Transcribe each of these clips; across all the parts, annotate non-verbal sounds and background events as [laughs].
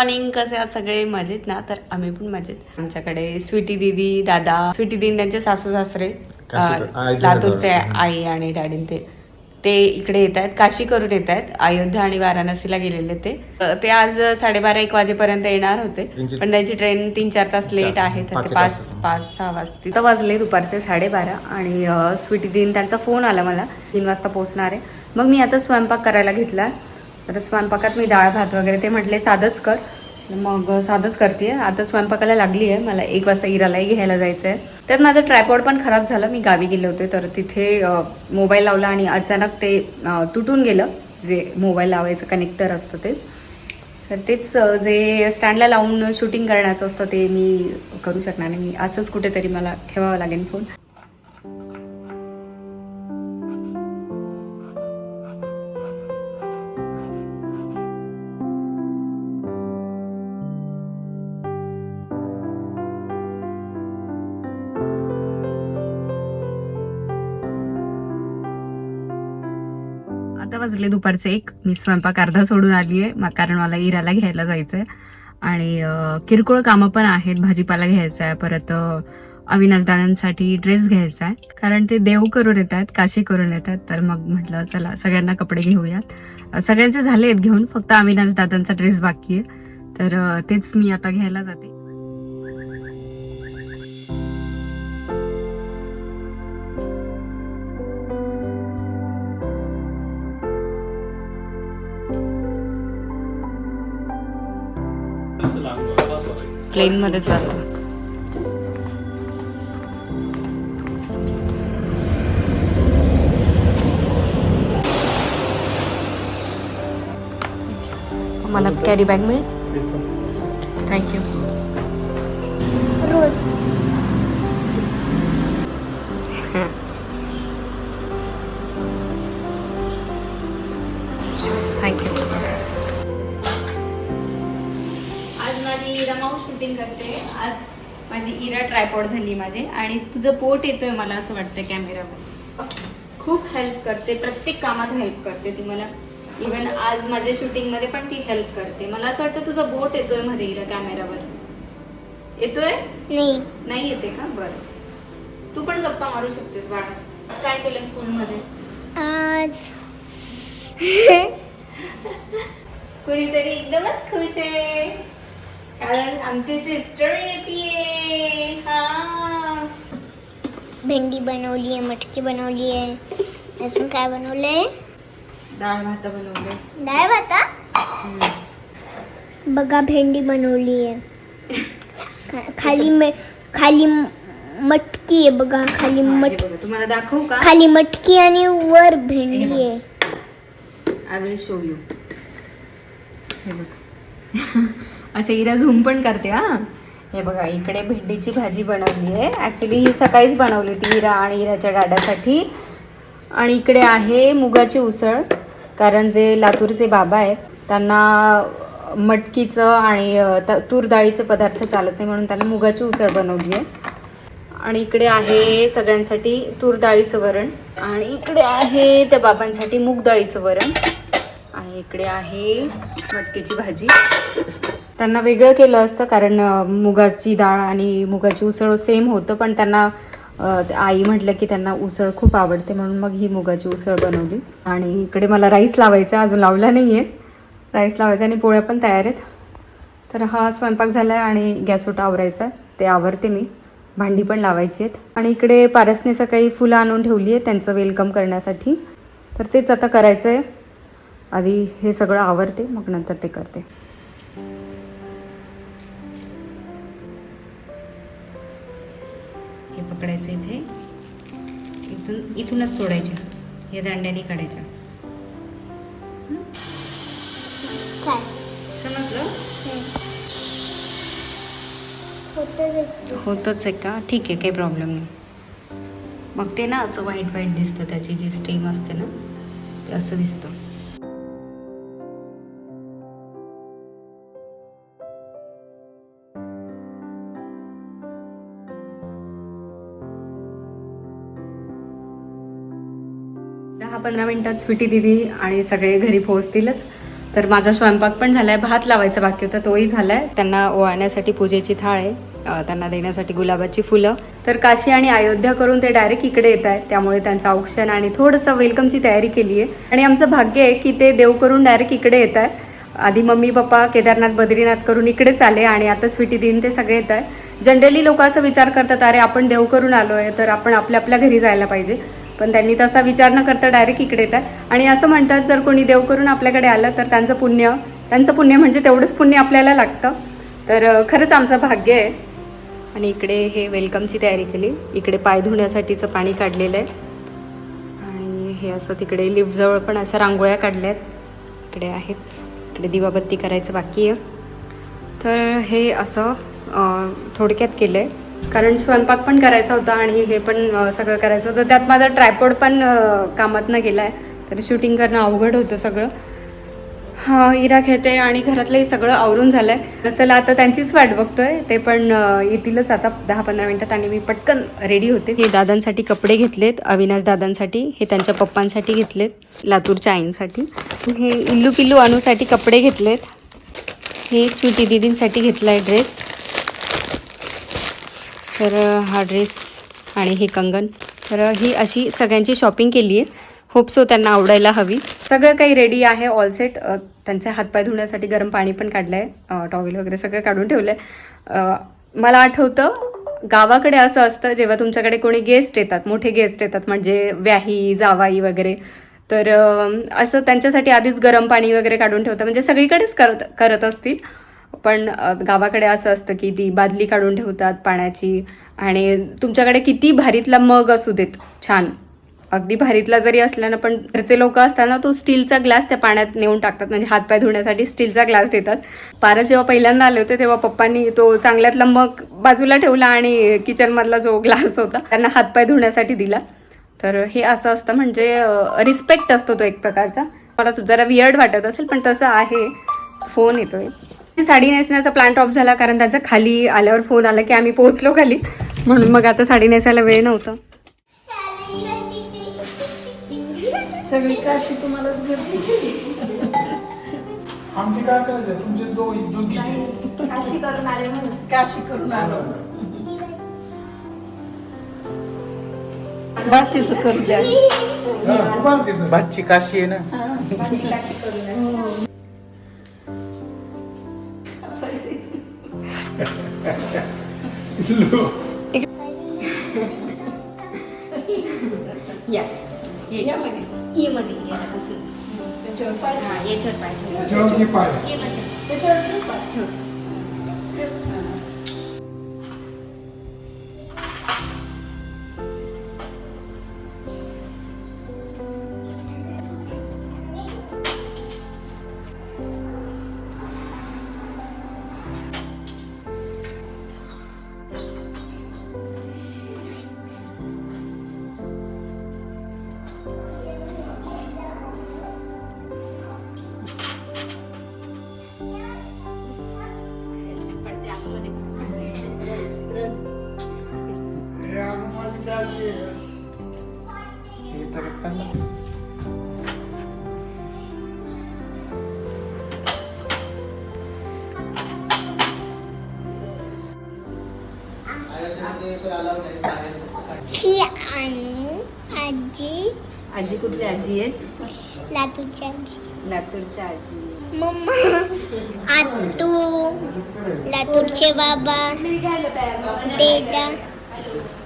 Morning कसे आहात सगळे मजेत ना? तर आम्ही पण मजेत. आमच्याकडे स्वीटी दिदी दादा स्वीटी दिदी त्यांचे सासू सासरे लातूरचे. आई आणि डॅडी ते. ते इकडे येत आहेत काशी करून येत आहेत. अयोध्या आणि वाराणसीला गेलेले ते. ते आज साडेबारा एक वाजेपर्यंत येणार होते. पण त्यांची ट्रेन तीन चार तास लेट आहे तर पाच ते पाच. पाच सहा वाजता. तिथं वाजले दुपारचे साडेबारा आणि स्वीटी दिन त्यांचा फोन आला मला. तीन वाजता पोहोचणार आहे. मग मी आता स्वयंपाक करायला घेतला. आता स्वयंपाकात मी डाळ भात वगैरे ते म्हटले साधंच कर. मग साधंच करते आता स्वयंपाकाला लागली आहे. मला एक वाजता इरालाही घ्यायला जायचं आहे त्यात माझं ट्रायपॉड पण खराब झालं. मी गावी गेले होते. तर तिथे मोबाईल लावला आणि अचानक ते तुटून गेलं. जे मोबाईल लावायचं कनेक्टर असतं ते. तर तेच जे स्टँडला लावून शूटिंग करण्याचं असतं ते मी करू शकणार नाही. मी असंच कुठेतरी मला ठेवावं लागेल फोन वाजले दुपारचे एक. मी स्वयंपाक अर्धा सोडून आली आहे कारण मला इराला घ्यायला जायचं आहे आणि किरकोळ कामं पण आहेत. भाजीपाला घ्यायचा आहे परत अं, अविनाश दादांसाठी ड्रेस घ्यायचा आहे कारण ते देव करून येत आहेत काशी करून येत आहेत तर मग म्हटलं चला सगळ्यांना कपडे घेऊयात. सगळ्यांचे झाले आहेत घेऊन. फक्त अविनाश दादांचा ड्रेस बाकी आहे. तर तेच मी आता घ्यायला जाते. प्लेन मध्ये चालू. मला कॅरी बॅग मिळेल? थँक्यू रोज. आज माझी इरा माऊ शूटिंग करते. आज माझी इरा ट्रायपॉड झाली माझे आणि तुझं पोट येतोय मला असं वाटतं कॅमेरावर खूप हेल्प करते. प्रत्येक कामात हेल्प करते ती मला. इवन आज माझ्या शूटिंगमध्ये पण ती हेल्प करते. मला असं वाटतं तुझा बोट येतोयमध्ये इरा कॅमेरावर येतोय? नाही. नाही येते का? बरं. तू पण गप्पा मारू शकतेस बाळा. काय केलं स्कूलमध्ये आज [laughs] कुणीतरी एकदमच खुश आहे. कारण आमची सिस्टर येते हा. भेंडी बनवली आहे मटकी बनवली आहे अजून काय बनवलंय? डाळ भात बनवले डाळ भाता? बघा भेंडी बनवली आहे खा- खाली मे खाली म- मटकी आहे बघा खाली मट तुम्हाला दाखवू का? खाली मटकी आणि वर भेंडी हे. आहे. आय विल शो यू हे बघ. [laughs] अच्छा इरा झूम पण करते हा? हे बघा इकडे भेंडीची भाजी बनवली आहे. ॲक्च्युली ही सकाळीच बनवली होती इरा आणि इराच्या डाड्यासाठी आणि इकडे आहे मुगाची उसळ कारण जे लातूरचे बाबा आहेत त्यांना मटकीचं आणि त- तूर डाळीचं पदार्थ चालत नाही म्हणून त्यांना मुगाची उसळ बनवली आहे. आणि इकडे आहे सगळ्यांसाठी तूर डाळीचं वरण. आणि इकडे आहे त्या बाबांसाठी मूग डाळीचं वरण. आणि इकडे आहे मटकीची भाजी. त्यांना वेगळं केलं असतं कारण मुगाची डाळ आणि मुगाची उसळ सेम होतं पण त्यांना ते आई म्हटलं की त्यांना उसळ खूप आवडते म्हणून मग ही मुगाची उसळ बनवली. आणि इकडे मला राईस लावायचा आहे, अजून लावला नाही आहे राईस लावायचा आणि पोळ्या पण तयार आहेत. तर हा स्वयंपाक झाला आहे आणि गॅस आवरायचा ते आवरते मी. भांडी पण लावायची आहेत. आणि इकडे पारसने सकाळी फुलं आणून ठेवली आहे त्यांचं वेलकम करण्यासाठी. तर तेच आता करायचं आहे आधी हे सगळं आवरते मग नंतर ते करते. पकडायचं इथे. इथून इथूनच तोडायच्या या दांड्याने काढायच्या. समजलं? होतच आहे का ठीक आहे काही प्रॉब्लेम नाही. मग ते ना असं वाईट वाईट दिसतं त्याची जी स्टेम असते ना ते असं दिसतं. दहा पंधरा मिनिटात स्वीटी दिदी आणि सगळे घरी पोहोचतीलच. तर माझा स्वयंपाक पण झालाय भात लावायचा बाकी होता तोही झालाय. त्यांना ओळण्यासाठी पूजेची थाळ आहे त्यांना देण्यासाठी गुलाबाची फुलं. तर काशी आणि अयोध्या करून ते डायरेक्ट इकडे येत आहेत त्यामुळे त्यांचं औक्षण आणि थोडंसं वेलकमची तयारी केली आहे. आणि आमचं भाग्य आहे की ते देव करून डायरेक्ट इकडे येत आहे आधी मम्मी पप्पा केदारनाथ बद्रीनाथ करून इकडेच आले आणि आता स्वीटी दिन ते सगळे येत आहे जनरली लोक असं विचार करतात अरे आपण देव करून आलो आहे तर आपण आपल्या आपल्या घरी जायला पाहिजे. पण त्यांनी तसा विचार न करता डायरेक्ट इकडे येतात. आणि असं म्हणतात जर कोणी देव करून आपल्याकडे आलं तर त्यांचं पुण्य त्यांचं पुण्य म्हणजे तेवढंच पुण्य आपल्याला लागतं. तर खरंच आमचं भाग्य आहे. आणि इकडे हे वेलकमची तयारी केली. इकडे पाय धुण्यासाठीचं पाणी काढलेलं आहे. आणि हे असं तिकडे लिफ्टजवळ पण अशा रांगोळ्या काढल्या आहेत इकडे आहेत. इकडे दिवाबत्ती करायचं बाकी आहे. तर हे असं थोडक्यात केलं आहे कारण स्वयंपाक पण करायचा होता आणि हे पण सगळं करायचं होतं. त्यात माझा ट्रायपॉड पण कामात कामातनं गेला आहे तर शूटिंग करणं अवघड होतं सगळं. हा इरा खेळते आणि घरातलंही सगळं आवरून झालंय. तर चला आता त्यांचीच वाट बघतोय. ते पण येतीलच आता दहा पंधरा मिनिटात आणि मी पटकन रेडी होते. हे दादांसाठी कपडे घेतलेत अविनाश दादांसाठी हे त्यांच्या पप्पांसाठी घेतलेत लातूरच्या आईंसाठी. हे इल्लू पिल्लू अनुसाठी कपडे घेतलेत. हे स्वीटी दिदींसाठी घेतलाय ड्रेस तर हा ड्रेस आणि हे कंगन. तर ही अशी सगळ्यांची शॉपिंग केली आहे. होप सो त्यांना आवडायला हवी. सगळं काही रेडी आहे ऑल सेट त्यांचे हातपाय धुण्यासाठी गरम पाणी पण काढलं आहे टॉवेल वगैरे सगळं काढून ठेवलं आहे मला आठवतं गावाकडे असं असतं जेव्हा तुमच्याकडे कोणी गेस्ट येतात मोठे गेस्ट येतात म्हणजे व्याही जावाई वगैरे. तर असं त्यांच्यासाठी आधीच गरम पाणी वगैरे काढून ठेवतं म्हणजे सगळीकडेच करत करत असतील. पण गावाकडे असं असतं की ती बादली काढून ठेवतात पाण्याची आणि तुमच्याकडे किती भारीतला मग असू देत छान. अगदी भारीतला जरी असला ना पण घरचे लोक असताना तो स्टीलचा ग्लास त्या पाण्यात नेऊन टाकतात. म्हणजे हातपाय धुण्यासाठी स्टीलचा ग्लास देतात. पारस जेव्हा पहिल्यांदा आले होते तेव्हा पप्पांनी तो चांगल्यातला मग बाजूला ठेवला आणि किचनमधला जो ग्लास होता त्यांना हातपाय धुण्यासाठी दिला. तर हे असं असतं म्हणजे रिस्पेक्ट असतो तो एक प्रकारचा. मला तो जरा वियर्ड वाटत असेल पण तसं आहे. फोन येतोय. साडी नेसण्याचा प्लॅन ड्रॉप झाला कारण त्याचा खाली आल्यावर फोन आला की आम्ही पोहोचलो खाली. म्हणून मग आता साडी नेसायला वेळ नव्हता. सगळी काशी तुम्हालाच भेटली या या लगे. ये मध्ये ये ना बसून. त्याच्यावर पाय हा, याच्यावर पाय ठेव. त्याच्यावर घे पाय ये माझ्या. त्याच्यावर ठेव पाय. ठेव. त्यांना- ही आजी. आजी कुठली आजी आहे? लातूरची आजी. लातूरच्या आजी. मम्मा. आतू. लातूरचे बाबा. Data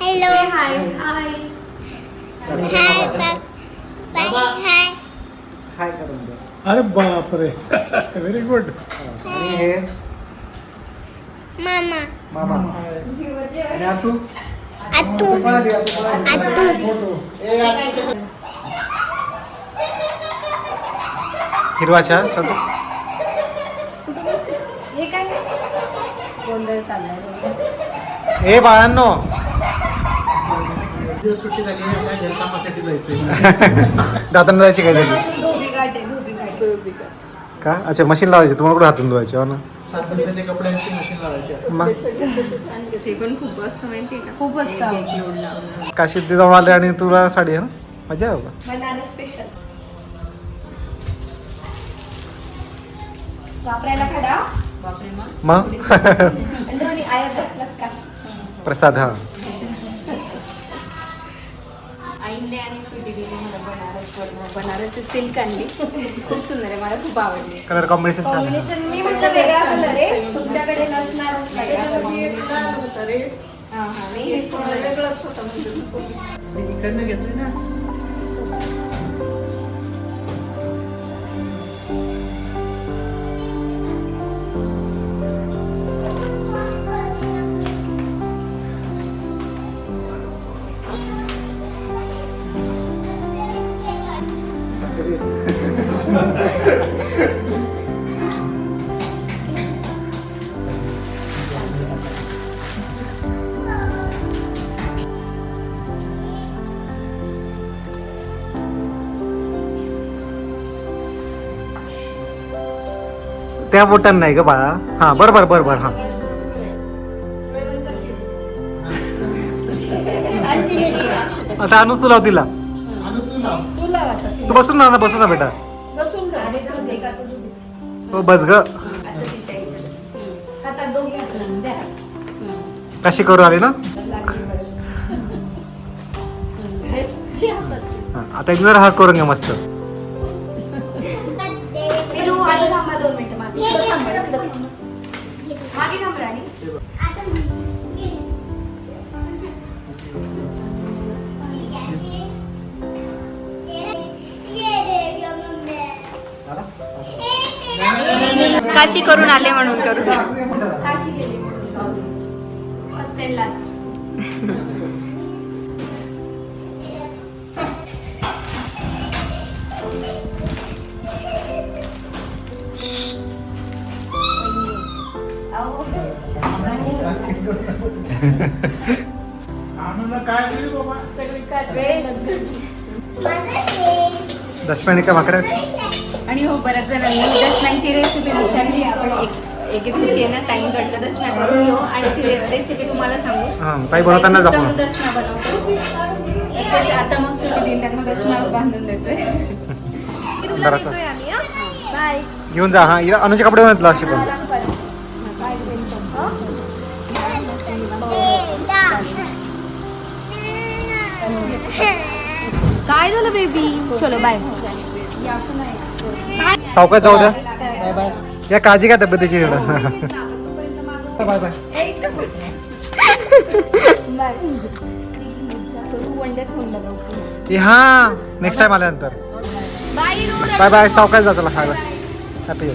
hello hi hi bye hi hi करून द्या अरे बापरे. व्हेरी गुड आणि हे? मामा. मामा. आणि आतू? आतू. पळा दे, आतू पळा दे. आतू. हिरवा चहा चालतो गोंधळ चाललाय. ए बाळांनो. दिवस सुट्टी झाली आहे आपल्या घरकामासाठी जायचंय. [laughs] दातांना जायची काय झाली? धोबी गाठ आहे धोबी गाठ का? अच्छा मशीन लावायची तुम्हाला कुठे हातून धुवायचे हो ना? सात दिवसाच्या कपड्यांची मशीन लावायची आहे. मग? ते पण खूप असतं माहिती का? खूप असतं. काशीत ते जाऊन आले आणि तुला साडी आहे ना मजा आहे स्पेशल वापरायला खडा मग? आणि दोन्ही आया प्लस का? प्रसाद हा. आईने आणि स्वीटी दिली. मला बनारस बनारसी सिल्क आणली. खूप सुंदर आहे. मला खूप आवडली. कलर कॉम्बिनेशन छान आहे कॉम्बिनेशन मी म्हटलं वेगळा कलर आहे. तुमच्याकडे नसणारच नाही असं म्हणून. हा, हा, नाही, हे सुंदर आहे. वेगळंच होतं म्हणजे. इकडनं घेतली ना. त्या बोटान नाही ग बाळा. हा बर बर बर हा. आता अनु तुला तिला. तू बसून राहा ना बसून ना बेटा. हो बस ग. कशी करू आली ना? आता जर हा करून घ्या मस्त. काशी करून आले म्हणून करू काशी गेले. फर्स्ट अँड लास्ट आणूला काय दिली बाबा? सगळी काशी. दशम्याने काय भाकऱ्या? आणि हो बऱ्याच जणांनी दशम्यांची रेसिपी विचारली. आपण एक एके दिवशी आहे ना टाइम काढला दशम्या करून घेऊ आणि ती रेसिपी तुम्हाला सांगू. हा काही बनवताना उत्तम दाखव दशम्या बनवतो. तेच आता मग सुट्टी देईन त्यांना दशम्या बांधून देतोय. बाय. घेऊन जा हा. हिला अनुचे कपडे बनवतला अशी पण. काय झालं बेबी चलो बाय सावकाश जाऊ द्या. या काळजी घ्या तब्येतीची बाय बाय. हा नेक्स्ट टाइम आल्यानंतर. Bye bye. बाय सावकाश जा चला हाय बाय हॅपी